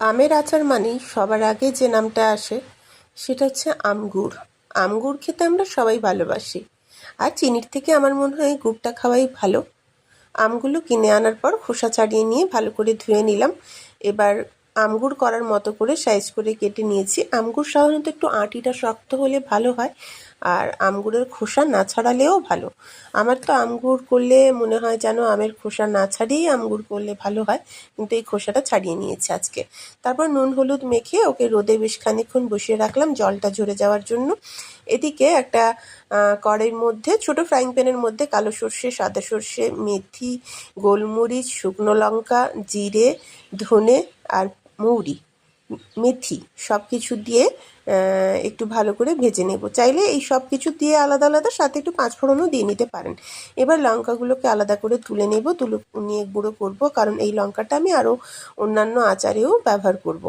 আমের আচার মানেই সবার আগে যে নামটা আসে, সেটা হচ্ছে আমগুড়। আমগুড় খেতে আমরা সবাই ভালোবাসি। আর চিনির থেকে আমার মনে হয় গুড়টা খাওয়াই ভালো। আমগুলো কিনে আনার পর খোসা ছাড়িয়ে নিয়ে ভালো করে ধুয়ে নিলাম। এবার আমগুড় করার মতো করে সাইজ করে কেটে নিয়েছি। আমগুড় সাধারণত একটু আঁটিটা শক্ত হলে ভালো হয়। আর আমগুড়ের খোসা না ছাড়ালেও ভালো। আমার তো আমগুড় করলে মনে হয় যেন আমের খোসা না ছাড়িয়েই আমগুড় করলে ভালো হয়, কিন্তু এই খোসাটা ছাড়িয়ে নিয়েছি আজকে। তারপর নুন, হলুদ মেখে ওকে রোদে বেশ খানিক্ষণ বসিয়ে রাখলাম জলটা ঝরে যাওয়ার জন্য। এদিকে একটা কড়াইয়ের মধ্যে ছোট ফ্রাইং প্যানের মধ্যে কালো সর্ষে, সাদা সর্ষে, মেথি, গোলমরিচ, শুকনো লঙ্কা, জিরে, ধনে আর মৌরি। মেথি সব কিছু দিয়ে একটু ভালো করে ভেজে নেব। চাইলে এই সব কিছু দিয়ে আলাদা আলাদা সাথে একটু পাঁচফোড়নও দিয়ে নিতে পারেন। এবার লঙ্কাগুলোকে আলাদা করে তুলে নেব, তুলে নিয়ে গুঁড়ো করব, কারণ এই লঙ্কাটা আমি আরও অন্যান্য আচারেও ব্যবহার করব।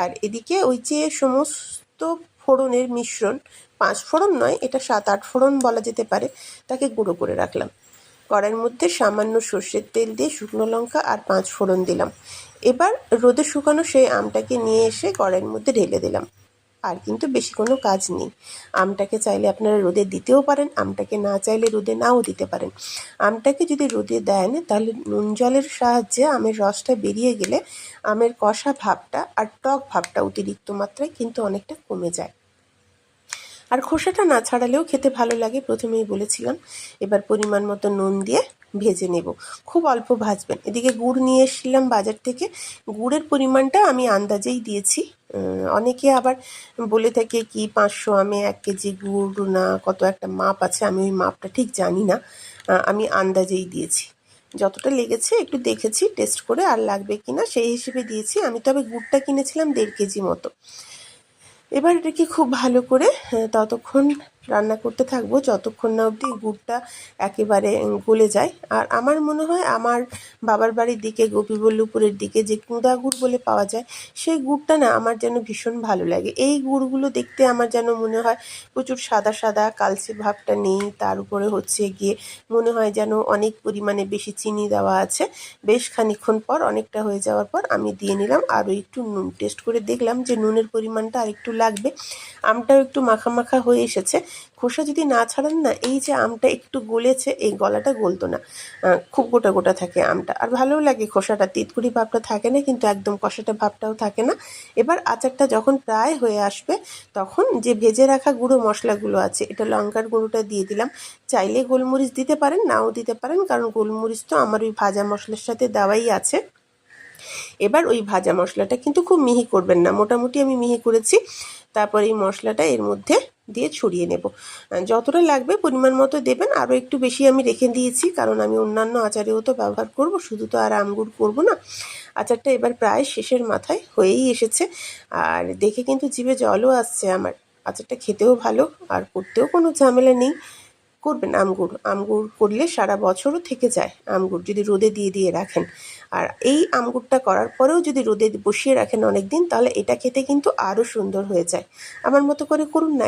আর এদিকে ওই যে সমস্ত ফোড়নের মিশ্রণ, পাঁচ ফোড়ন নয়, এটা সাত আট ফোড়ন বলা যেতে পারে, তাকে গুঁড়ো করে রাখলাম। কড়াইয়ের মধ্যে সামান্য সর্ষের তেল দিয়ে শুকনো লঙ্কা আর পাঁচ ফোড়ন দিলাম। এবার রোদে শুকানো সেই আমটাকে নিয়ে এসে কড়াইয়ের মধ্যে ঢেলে দিলাম। আর কিন্তু বেশি কোনো কাজ নেই। আমটাকে চাইলে আপনারা রোদে দিতেও পারেন, আমটাকে না চাইলে রোদে নাও দিতে পারেন। আমটাকে যদি রোদে দেন, তাহলে নুন জলের সাহায্যে আমের রসটা বেরিয়ে গেলে আমের কষা ভাবটা আর টক ভাবটা অতিরিক্ত মাত্রায় কিন্তু অনেকটা কমে যায়। আর খোসাটা না ছাড়ালেও খেতে ভালো লাগে, প্রথমেই বলেছিলাম। এবার পরিমাণ মতো নুন দিয়ে ভেজে নেব। খুব অল্প ভাজবেন। এদিকে গুড় নিয়ে এসেছিলাম বাজার থেকে। গুড়ের পরিমাণটা আমি আন্দাজেই দিয়েছি। অনেকে আবার বলে থাকে কি, পাঁচশো আমে এক কেজি গুড় না, কত একটা মাপ আছে, আমি ওই মাপটা ঠিক জানি না। আমি আন্দাজেই দিয়েছি। যতটা লেগেছে একটু দেখেছি, টেস্ট করে আর লাগবে কি না সেই হিসেবে দিয়েছি। আমি তবে গুড়টা কিনেছিলাম দেড় কেজি মতো। এবার এটাকে খুব ভালো করে ততক্ষণ রান্না করতে থাকব, যতক্ষণ না অবধি গুড়টা একেবারে গলে যায়। আর আমার মনে হয় আমার বাবার বাড়ির দিকে গোপীবল্লভপুরের দিকে যে কুঁদা গুড় বলে পাওয়া যায়, সেই গুড়টা না আমার যেন ভীষণ ভালো লাগে। এই গুড়গুলো দেখতে আমার যেন মনে হয় প্রচুর সাদা সাদা কালচে ভাবটা নেই। তার উপরে হচ্ছে গিয়ে মনে হয় যেন অনেক পরিমাণে বেশি চিনি দেওয়া আছে। বেশ খানিক্ষণ পর, অনেকটা হয়ে যাওয়ার পর আমি দিয়ে নিলাম আরও একটু নুন। টেস্ট করে দেখলাম যে নুনের পরিমাণটা আর একটু লাগবে। আমটাও একটু মাখা মাখা হয়ে এসেছে। খোসা যদি না ছাড়ান না, এই যে আমটা একটু গলেছে, এই গলাটা গলতো না। খুব গোটা গোটা থাকে আমটা। আর ভালোও লাগে খোসাটা, তিতকুড়ি ভাবটা থাকে না, কিন্তু একদম কষাটা ভাবটাও থাকে না। এবার আচারটা যখন প্রায় হয়ে আসবে, তখন যে ভেজে রাখা গুঁড়ো মশলাগুলো আছে, এটা লঙ্কার গুঁড়োটা দিয়ে দিলাম। চাইলে গোলমরিচ দিতে পারেন, নাও দিতে পারেন, কারণ গোলমরিচ তো আমার ওই ভাজা মশলার সাথে দেওয়াই আছে। এবার ওই ভাজা মশলাটা কিন্তু খুব মিহি করবেন না। মোটামুটি আমি মিহি করেছি। তারপর এই মশলাটা এর মধ্যে দিয়ে ছড়িয়ে নেব। যতটা লাগবে পরিমাণ মতো দেবেন। আরও একটু বেশি আমি রেখে দিয়েছি, কারণ আমি অন্যান্য আচারেও তো ব্যবহার করব, শুধু তো আর আমগুড় করব না। আচারটা এবার প্রায় শেষের মাথায় হয়েই এসেছে। আর দেখে কিন্তু জিভে জলও আসছে আমার। আচারটা খেতেও ভালো, আর করতেও কোনো ঝামেলা নেই। করবেন আমগুড়। আমগুড় করলে সারা বছরও থেকে যায় আমগুড়, যদি রোদে দিয়ে দিয়ে রাখেন। আর এই আমগুড়টা করার পরেও যদি রোদে বসিয়ে রাখেন অনেক দিন তাহলে এটা খেতে কিন্তু আরও সুন্দর হয়ে যায়। আমার মতো করে করুন না।